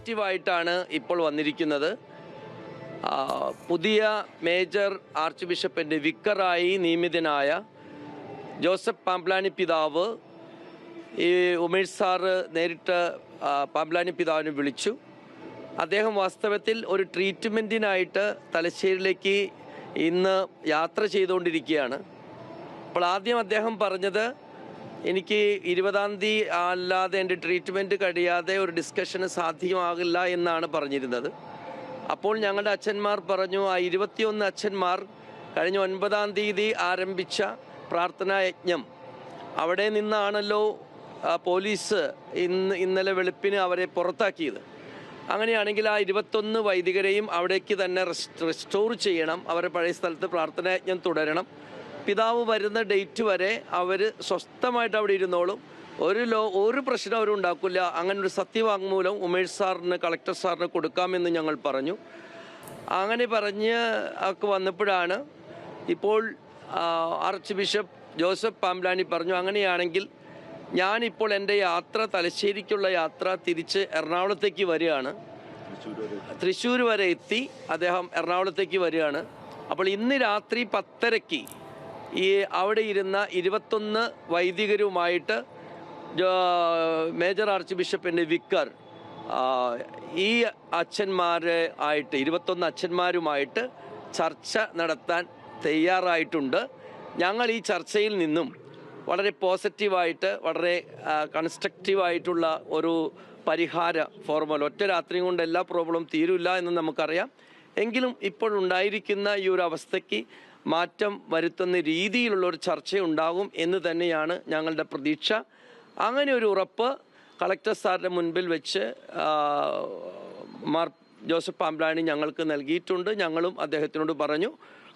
ഡയറക്റ്റീവായിട്ടാണ് ഇപ്പോൾ വന്നിരിക്കുന്നത്. പുതിയ മേജർ ആർച്ച് ബിഷപ്പിന്റെ വിക്കറായി നിയമിതനായ ജോസഫ് പാംപ്ലാനി പിതാവ് ഈ ഉമേഷ് സാറ് നേരിട്ട് പാംപ്ലാനി പിതാവിനെ വിളിച്ചു. അദ്ദേഹം വാസ്തവത്തിൽ ഒരു ട്രീറ്റ്മെന്റിനായിട്ട് തലശ്ശേരിയിലേക്ക് ഇന്ന് യാത്ര ചെയ്തുകൊണ്ടിരിക്കുകയാണ്. അപ്പോൾ ആദ്യം അദ്ദേഹം പറഞ്ഞത് എനിക്ക് ഇരുപതാം തീയതി അല്ലാതെ എന്റെ ട്രീറ്റ്മെന്റ് കഴിയാതെ ഒരു ഡിസ്കഷന് സാധ്യമാകില്ല എന്നാണ് പറഞ്ഞിരുന്നത്. അപ്പോൾ ഞങ്ങളുടെ അച്ഛന്മാർ പറഞ്ഞു ആ ഇരുപത്തിയൊന്ന് അച്ഛന്മാർ കഴിഞ്ഞ ഒൻപതാം തീയതി ആരംഭിച്ച പ്രാർത്ഥനാ യജ്ഞം. അവിടെ നിന്നാണല്ലോ പോലീസ് ഇന്ന് ഇന്നലെ വെളുപ്പിന് അവരെ പുറത്താക്കിയത്. അങ്ങനെയാണെങ്കിൽ ആ ഇരുപത്തൊന്ന് വൈദികരെയും അവിടേക്ക് തന്നെ റെസ്റ്റ് റെസ്റ്റോർ ചെയ്യണം. അവരെ പഴയ സ്ഥലത്ത് പ്രാർത്ഥനാ യജ്ഞം തുടരണം. പിതാവ് വരുന്ന ഡേറ്റ് വരെ അവർ സ്വസ്ഥമായിട്ട് അവിടെ ഇരുന്നോളും. ഒരു ലോ ഒരു പ്രശ്നം അവരും ഉണ്ടാക്കില്ല അങ്ങനെ ഒരു സത്യവാങ്മൂലം ഉമേഷ് സാറിന് കളക്ടർ സാറിന് കൊടുക്കാമെന്ന് ഞങ്ങൾ പറഞ്ഞു. അങ്ങനെ പറഞ്ഞ് ഒക്കെ വന്നപ്പോഴാണ് ഇപ്പോൾ ആർച്ച് ബിഷപ്പ് ജോസഫ് പാംലാനി പറഞ്ഞു അങ്ങനെയാണെങ്കിൽ ഞാനിപ്പോൾ എന്റെ യാത്ര തലശ്ശേരിക്കുള്ള യാത്ര തിരിച്ച് എറണാകുളത്തേക്ക് വരികയാണ്. തൃശ്ശൂർ വരെ എത്തി അദ്ദേഹം എറണാകുളത്തേക്ക് വരികയാണ്. അപ്പോൾ ഇന്ന് രാത്രി പത്തരയ്ക്ക് ഈ അവിടെ ഇരുന്ന ഇരുപത്തൊന്ന് വൈദികരുമായിട്ട് മേജർ ആർച്ച് ബിഷപ്പിന്റെ വിക്കർ ഈ അച്ഛന്മാരെ ആയിട്ട് ഇരുപത്തൊന്ന് അച്ഛന്മാരുമായിട്ട് ചർച്ച നടത്താൻ തയ്യാറായിട്ടുണ്ട്. ഞങ്ങൾ ഈ ചർച്ചയിൽ നിന്നും വളരെ പോസിറ്റീവായിട്ട് വളരെ കൺസ്ട്രക്റ്റീവായിട്ടുള്ള ഒരു പരിഹാര ഫോർമുല ഒറ്റ രാത്രി കൊണ്ട് എല്ലാ പ്രോബ്ലം തീരില്ല എന്ന് നമുക്കറിയാം. എങ്കിലും ഇപ്പോൾ ഉണ്ടായിരിക്കുന്ന ഈ ഒരു അവസ്ഥയ്ക്ക് മാറ്റം വരുത്തുന്ന രീതിയിലുള്ള ഒരു ചർച്ച ഉണ്ടാകും എന്ന് തന്നെയാണ് ഞങ്ങളുടെ പ്രതീക്ഷ. അങ്ങനെ ഒരു ഉറപ്പ് കളക്ടർ സാറിന്റെ മുൻപിൽ വെച്ച് മാർ ജോസഫ് പാമ്പ്ലാണി ഞങ്ങൾക്ക് നൽകിയിട്ടുണ്ട്. ഞങ്ങളും അദ്ദേഹത്തിനോട് പറഞ്ഞു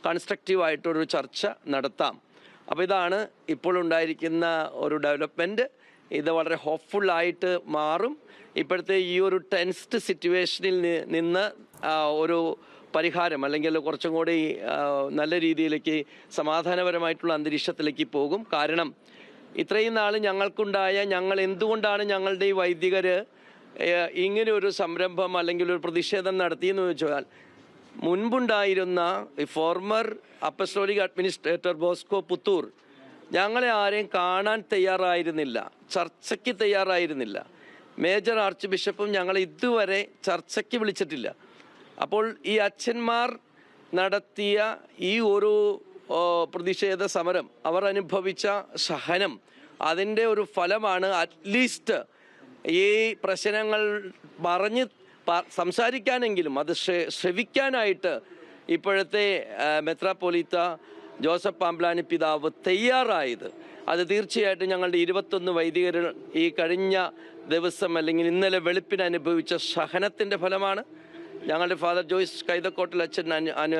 കൺസ്ട്രക്റ്റീവായിട്ടൊരു ചർച്ച നടത്താം. അപ്പോൾ ഇതാണ് ഇപ്പോൾ ഉണ്ടായിരിക്കുന്ന ഒരു ഡെവലപ്മെന്റ്. ഇത് വളരെ ഹോപ്പ്ഫുള്ളായിട്ട് മാറും. ഇപ്പോഴത്തെ ഈ ഒരു ടെൻസ്ഡ് സിറ്റുവേഷനിൽ നിന്ന് ഒരു പരിഹാരം അല്ലെങ്കിൽ കുറച്ചും കൂടി നല്ല രീതിയിലേക്ക് സമാധാനപരമായിട്ടുള്ള അന്തരീക്ഷത്തിലേക്ക് പോകും. കാരണം ഇത്രയും നാൾ ഞങ്ങൾക്കുണ്ടായ ഞങ്ങൾ എന്തുകൊണ്ടാണ് ഞങ്ങളുടെ ഈ വൈദികർ ഇങ്ങനെ ഒരു സംരംഭം അല്ലെങ്കിൽ ഒരു പ്രതിഷേധം നടത്തിയെന്ന് വെച്ചാൽ മുൻപുണ്ടായിരുന്ന former apostolic administrator Bosco Puthur ഞങ്ങളെ ആരെയും കാണാൻ തയ്യാറായിരുന്നില്ല ചർച്ചയ്ക്ക് തയ്യാറായിരുന്നില്ല. മേജർ ആർച്ച് ബിഷപ്പും ഞങ്ങളെ ഇതുവരെ ചർച്ചയ്ക്ക് വിളിച്ചിട്ടില്ല. അപ്പോൾ ഈ അച്ഛന്മാർ നടത്തിയ ഈ ഒരു പ്രതിഷേധ സമരം അവർ അനുഭവിച്ച സഹനം അതിന്റെ ഒരു ഫലമാണ് അറ്റ്ലീസ്റ്റ് ഈ പ്രശ്നങ്ങൾ പറഞ്ഞ് സംസാരിക്കാനെങ്കിലും അത് ശ്രവിക്കാനായിട്ട് ഇപ്പോഴത്തെ മെത്രാപ്പൊലീത്ത ജോസഫ് പാംബ്ലാനി പിതാവ് തയ്യാറായത്. അത് തീർച്ചയായിട്ടും ഞങ്ങളുടെ ഇരുപത്തൊന്ന് വൈദികർ ഈ കഴിഞ്ഞ ദിവസം അല്ലെങ്കിൽ ഇന്നലെ വെളുപ്പിന് അനുഭവിച്ച സഹനത്തിന്റെ ഫലമാണ്. ഞങ്ങളുടെ ഫാദർ ജോയിസ് കൈതക്കോട്ടിൽ അച്ഛൻ അനു അനു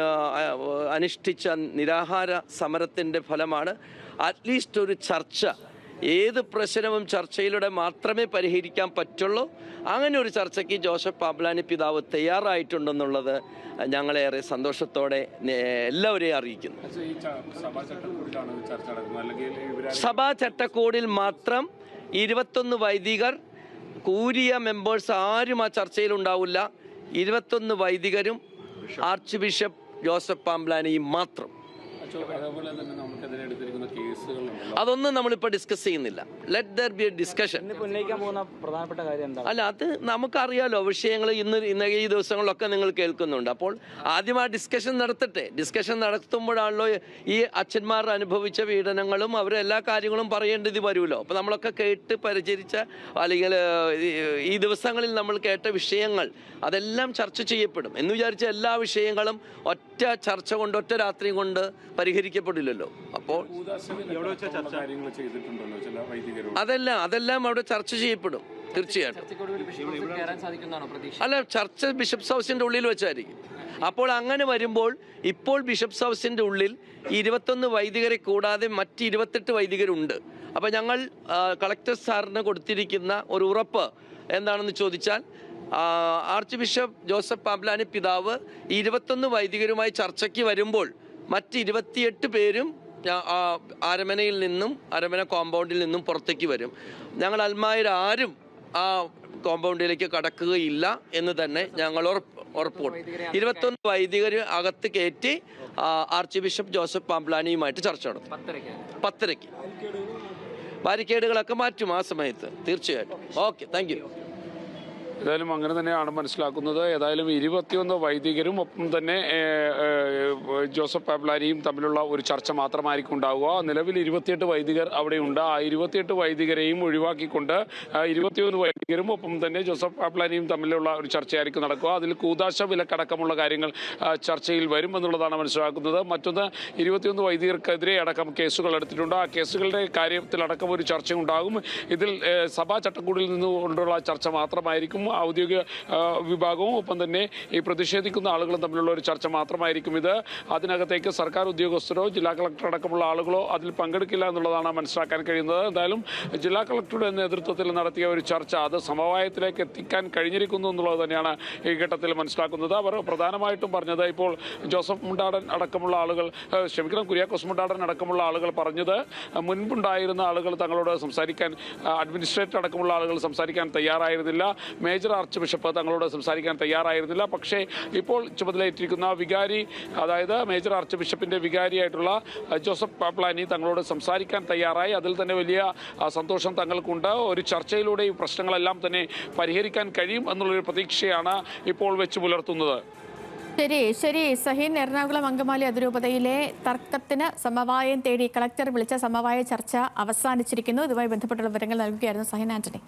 അനുഷ്ഠിച്ച നിരാഹാര സമരത്തിന്റെ ഫലമാണ് അറ്റ്ലീസ്റ്റ് ഒരു ചർച്ച. ഏത് പ്രശ്നവും ചർച്ചയിലൂടെ മാത്രമേ പരിഹരിക്കാൻ പറ്റുള്ളൂ. അങ്ങനെ ഒരു ചർച്ചയ്ക്ക് ജോസഫ് പാബ്ലാനി പിതാവ് തയ്യാറായിട്ടുണ്ടെന്നുള്ളത് ഞങ്ങളേറെ സന്തോഷത്തോടെ എല്ലാവരെയും അറിയിക്കുന്നു. സഭാ ചട്ടക്കൂടിൽ മാത്രം ഇരുപത്തൊന്ന് വൈദികർ കൂരിയ മെമ്പേഴ്സ് ആരും ആ ചർച്ചയിൽ ഉണ്ടാവില്ല. ഇരുപത്തൊന്ന് വൈദികരും ആർച്ച് ബിഷപ്പ് ജോസഫ് പാംബ്ലാനിയും മാത്രം. അതേപോലെ തന്നെ നമുക്കെതിരെ എടുത്തിരിക്കുന്ന കേസുകളുണ്ടല്ലോ. അതൊന്നും നമ്മളിപ്പോൾ ഡിസ്കസ് ചെയ്യുന്നില്ല. Let there be a discussion ഉന്നയിക്കാൻ പോകുന്ന പ്രധാനപ്പെട്ട കാര്യം എന്താണ്? അല്ല അത് നമുക്കറിയാലോ വിഷയങ്ങൾ ഇന്ന് ഇന്ന് ഈ ദിവസങ്ങളിലൊക്കെ നിങ്ങൾ കേൾക്കുന്നുണ്ട്. അപ്പോൾ ആദ്യം ആ ഡിസ്കഷൻ നടത്തട്ടെ. ഡിസ്കഷൻ നടത്തുമ്പോഴാണല്ലോ ഈ അച്ഛന്മാർ അനുഭവിച്ച പീഡനങ്ങളും അവരെ എല്ലാ കാര്യങ്ങളും പറയേണ്ടത് വരുമല്ലോ. അപ്പോൾ നമ്മളൊക്കെ കേട്ട് പരിചരിച്ച അല്ലെങ്കിൽ ഈ- ഈ ദിവസങ്ങളിൽ നമ്മൾ കേട്ട വിഷയങ്ങൾ അതെല്ലാം ചർച്ച ചെയ്യപ്പെടും. എന്ന് വിചാരിച്ച എല്ലാ വിഷയങ്ങളും ഒറ്റ ചർച്ച കൊണ്ട് ഒറ്റ രാത്രി കൊണ്ട് പരിഹരിക്കപ്പെടില്ലല്ലോ. അപ്പോൾ അതല്ല അതെല്ലാം അതെല്ലാം അവിടെ ചർച്ച ചെയ്യപ്പെടും തീർച്ചയായിട്ടും. അല്ല ചർച്ച ബിഷപ്സ് ഹൗസിന്റെ ഉള്ളിൽ വെച്ചായിരിക്കും. അപ്പോൾ അങ്ങനെ വരുമ്പോൾ ഇപ്പോൾ ബിഷപ്സ് ഹൗസിന്റെ ഉള്ളിൽ ഇരുപത്തൊന്ന് വൈദികരെ കൂടാതെ മറ്റ് ഇരുപത്തെട്ട് വൈദികരുണ്ട്. അപ്പോൾ ഞങ്ങൾ കളക്ടർ സാറിന് കൊടുത്തിരിക്കുന്ന ഒരു ഉറപ്പ് എന്താണെന്ന് ചോദിച്ചാൽ ആർച്ച് ബിഷപ്പ് ജോസഫ് പാബ്ലാനി പിതാവ് ഇരുപത്തൊന്ന് വൈദികരുമായി ചർച്ചയ്ക്ക് വരുമ്പോൾ മറ്റ് ഇരുപത്തിയെട്ട് പേരും അരമനയിൽ നിന്നും അരമന കോമ്പൗണ്ടിൽ നിന്നും പുറത്തേക്ക് വരും. ഞങ്ങൾ അൽമായിൽ ആരും ആ കോമ്പൗണ്ടിലേക്ക് കടക്കുകയില്ല എന്ന് തന്നെ ഞങ്ങൾ ഉറപ്പ് ഉറപ്പ് കൊടുത്തു ഇരുപത്തൊന്ന് വൈദികർ അകത്ത് കയറ്റി ആർച്ച് ബിഷപ്പ് ജോസഫ് പാംപ്ലാനിയുമായിട്ട് ചർച്ച നടത്തും. പത്തരയ്ക്ക്. ബാരിക്കേഡുകളൊക്കെ മാറ്റും ആ സമയത്ത് തീർച്ചയായിട്ടും. ഓക്കെ താങ്ക് ഏതായാലും അങ്ങനെ തന്നെയാണ് മനസ്സിലാക്കുന്നത്. ഏതായാലും ഇരുപത്തിയൊന്ന് വൈദികരും ഒപ്പം തന്നെ ജോസഫ് പാബ്ലാരിയും തമ്മിലുള്ള ഒരു ചർച്ച മാത്രമായിരിക്കും ഉണ്ടാവുക. നിലവിൽ ഇരുപത്തിയെട്ട് വൈദികർ അവിടെയുണ്ട്. ആ ഇരുപത്തിയെട്ട് വൈദികരെയും ഒഴിവാക്കിക്കൊണ്ട് ഇരുപത്തിയൊന്ന് വൈദികരും ഒപ്പം തന്നെ ജോസഫ് പാബ്ലാരിയും തമ്മിലുള്ള ഒരു ചർച്ചയായിരിക്കും നടക്കുക. അതിൽ കൂതാശ വിലക്കടക്കമുള്ള കാര്യങ്ങൾ ചർച്ചയിൽ വരുമെന്നുള്ളതാണ് മനസ്സിലാക്കുന്നത്. മറ്റൊന്ന് ഇരുപത്തിയൊന്ന് വൈദികർക്കെതിരെ അടക്കം കേസുകൾ എടുത്തിട്ടുണ്ട്. ആ കേസുകളുടെ കാര്യത്തിലടക്കം ഒരു ചർച്ച ഉണ്ടാകും ഇതിൽ സഭാ ചട്ടക്കൂടിൽ നിന്നുകൊണ്ടുള്ള ചർച്ച മാത്രമായിരിക്കും. ഔദ്യോഗിക വിഭാഗവും ഒപ്പം തന്നെ ഈ പ്രതിഷേധിക്കുന്ന ആളുകളും തമ്മിലുള്ള ഒരു ചർച്ച മാത്രമായിരിക്കും ഇത്. അതിനകത്തേക്ക് സർക്കാർ ഉദ്യോഗസ്ഥരോ ജില്ലാ കളക്ടർ അടക്കമുള്ള ആളുകളോ അതിൽ പങ്കെടുക്കില്ല എന്നുള്ളതാണ് മനസ്സിലാക്കാൻ കഴിയുന്നത്. എന്തായാലും ജില്ലാ കളക്ടറുടെ നേതൃത്വത്തിൽ നടത്തിയ ഒരു ചർച്ച അത് സമവായത്തിലേക്ക് എത്തിക്കാൻ കഴിഞ്ഞിരിക്കുന്നു എന്നുള്ളത് തന്നെയാണ് ഈ ഘട്ടത്തിൽ മനസ്സിലാക്കുന്നത്. അവർ പ്രധാനമായിട്ടും പറഞ്ഞത് ഇപ്പോൾ ജോസഫ് മുണ്ടാടൻ അടക്കമുള്ള ആളുകൾ ക്ഷമിക്കണം കുര്യാക്കോസ് മുണ്ടാടൻ അടക്കമുള്ള ആളുകൾ പറഞ്ഞത്. മുൻപുണ്ടായിരുന്ന ആളുകൾ തങ്ങളോട് സംസാരിക്കാൻ അഡ്മിനിസ്ട്രേറ്റർ അടക്കമുള്ള ആളുകൾ സംസാരിക്കാൻ തയ്യാറായിരുന്നില്ല. മേജർ ആർച്ച് ബിഷപ്പ് തങ്ങളോട് സംസാരിക്കാൻ തയ്യാറായിരുന്നില്ല. പക്ഷേ ഇപ്പോൾ ചുമതലയേറ്റിരിക്കുന്ന വികാരി അതായത് മേജർ ആർച്ച് ബിഷപ്പിന്റെ വികാരിയായിട്ടുള്ള ജോസഫ് പാപ്ലാനി തങ്ങളോട് സംസാരിക്കാൻ തയ്യാറായി. അതിൽ തന്നെ വലിയ സന്തോഷം തങ്ങൾക്കുണ്ട്. ഒരു ചർച്ചയിലൂടെ ഈ പ്രശ്നങ്ങളെല്ലാം തന്നെ പരിഹരിക്കാൻ കഴിയും എന്നുള്ളൊരു പ്രതീക്ഷയാണ് ഇപ്പോൾ വെച്ച് പുലർത്തുന്നത്. ശരി ശരി. സഹീൻ എറണാകുളം അങ്കമാലി അതിരൂപതയിലെ തർക്കത്തിന് സമവായം തേടി കളക്ടർ വിളിച്ച സമവായ ചർച്ച അവസാനിച്ചിരിക്കുന്നു. ഇതുമായി ബന്ധപ്പെട്ടുള്ള വിവരങ്ങൾ നൽകുകയായിരുന്നു സഹീൻ ആന്റണി.